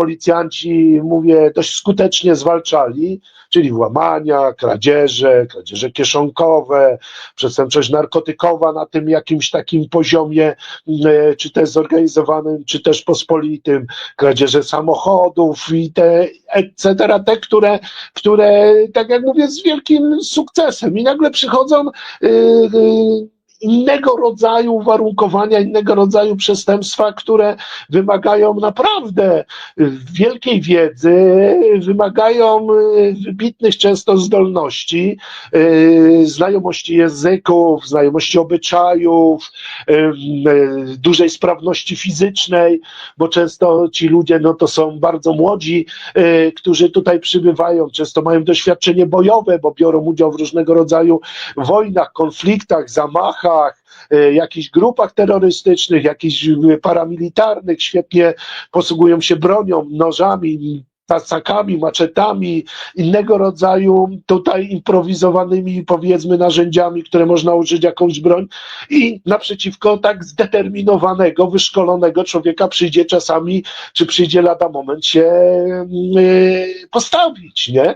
policjanci, mówię, dość skutecznie zwalczali, czyli włamania, kradzieże, kradzieże kieszonkowe, przestępczość narkotykowa na tym jakimś takim poziomie, e, czy też zorganizowanym, czy też pospolitym, kradzieże samochodów i te etc., te, które, które, tak jak mówię, z wielkim sukcesem i nagle przychodzą y, y, innego rodzaju uwarunkowania, innego rodzaju przestępstwa, które wymagają naprawdę wielkiej wiedzy, wymagają y, wybitnych często zdolności, y, znajomości języków, znajomości obyczajów, y, y, dużej sprawności fizycznej, bo często ci ludzie no to są bardzo młodzi, y, którzy tutaj przybywają, często mają doświadczenie bojowe, bo biorą udział w różnego rodzaju wojnach, konfliktach, zamachach, y, jakichś grupach terrorystycznych, jakichś y, paramilitarnych, świetnie posługują się bronią, nożami, tasakami, maczetami, innego rodzaju tutaj improwizowanymi powiedzmy narzędziami, które można użyć jakąś broń i naprzeciwko tak zdeterminowanego, wyszkolonego człowieka przyjdzie czasami, czy przyjdzie lada moment się y, postawić, nie?